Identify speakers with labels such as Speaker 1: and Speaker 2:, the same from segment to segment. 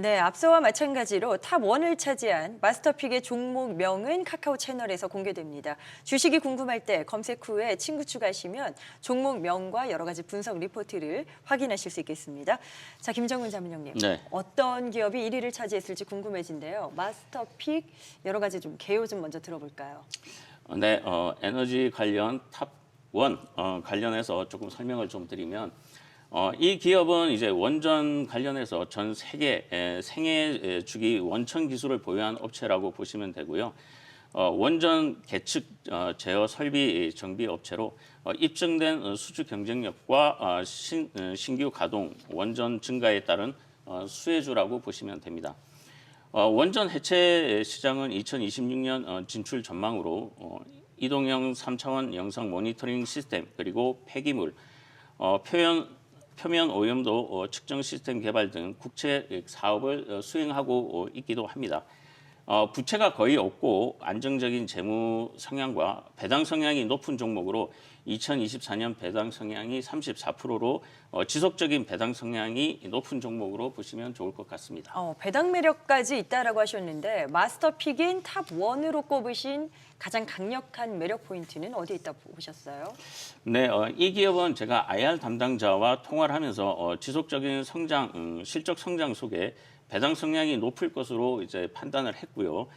Speaker 1: 네, 앞서와 마찬가지로 탑 원을 차지한 마스터픽의 종목명은 카카오 채널에서 공개됩니다. 주식이 궁금할 때 검색 후에 친구 추가하시면 종목명과 여러 가지 분석 리포트를 확인하실 수 있겠습니다. 자, 김정은 자문형님.
Speaker 2: 네.
Speaker 1: 어떤 기업이 1위를 차지했을지 궁금해진데요. 마스터픽 여러 가지 좀 개요 좀 먼저 들어볼까요?
Speaker 2: 어, 네, 어, 에너지 관련 탑원 어, 관련해서 조금 설명을 좀 드리면 어, 이 기업은 이제 원전 관련해서 전 세계 에, 생애 에, 주기 원천 기술을 보유한 업체라고 보시면 되고요. 어, 원전 계측 어, 제어 설비 정비 업체로 어, 입증된 어, 수주 경쟁력과 어, 신, 어, 신규 가동 원전 증가에 따른 어, 수혜주라고 보시면 됩니다. 어, 원전 해체 시장은 2026년 어, 진출 전망으로 어, 이동형 3차원 영상 모니터링 시스템 그리고 폐기물, 어, 표현 표면 오염도 어, 측정 시스템 개발 등 국채 사업을 어, 수행하고 어, 있기도 합니다. 어, 부채가 거의 없고 안정적인 재무 성향과 배당 성향이 높은 종목으로 2024년 배당 성향이 34%로 어, 지속적인 배당 성향이 높은 종목으로 보시면 좋을 것 같습니다.
Speaker 1: 어, 배당 매력까지 있다라고 하셨는데 마스터픽인 탑 원으로 꼽으신 가장 강력한 매력 포인트는 어디에 있다 보셨어요?
Speaker 2: 네, 어, 이 기업은 제가 IR 담당자와 통화를 하면서 어, 지속적인 성장, 음, 실적 성장 속에 배당 성향이 높을 것으로 이제 판단을 했고요.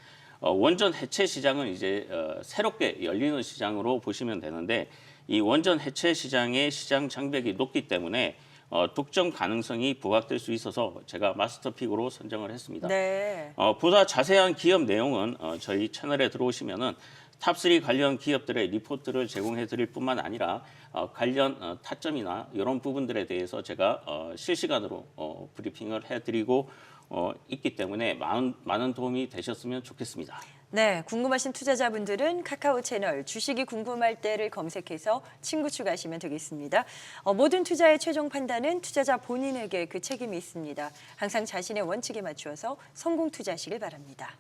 Speaker 2: 어, 원전 해체 시장은 이제 어, 새롭게 열리는 시장으로 보시면 되는데 이 원전 해체 시장의 시장 장벽이 높기 때문에 어, 독점 가능성이 부각될 수 있어서 제가 마스터픽으로 선정을 했습니다.
Speaker 1: 네.
Speaker 2: 어, 보다 자세한 기업 내용은 어, 저희 채널에 들어오시면은 탑3 관련 기업들의 리포트를 제공해 드릴 뿐만 아니라 어, 관련 어, 타점이나 이런 부분들에 대해서 제가 어, 실시간으로 어, 브리핑을 해 드리고 어, 있기 때문에 많은, 많은 도움이 되셨으면 좋겠습니다.
Speaker 1: 네, 궁금하신 투자자분들은 카카오 채널 주식이 궁금할 때를 검색해서 친구 추가하시면 되겠습니다. 어, 모든 투자의 최종 판단은 투자자 본인에게 그 책임이 있습니다. 항상 자신의 원칙에 맞추어서 성공 투자하시길 바랍니다.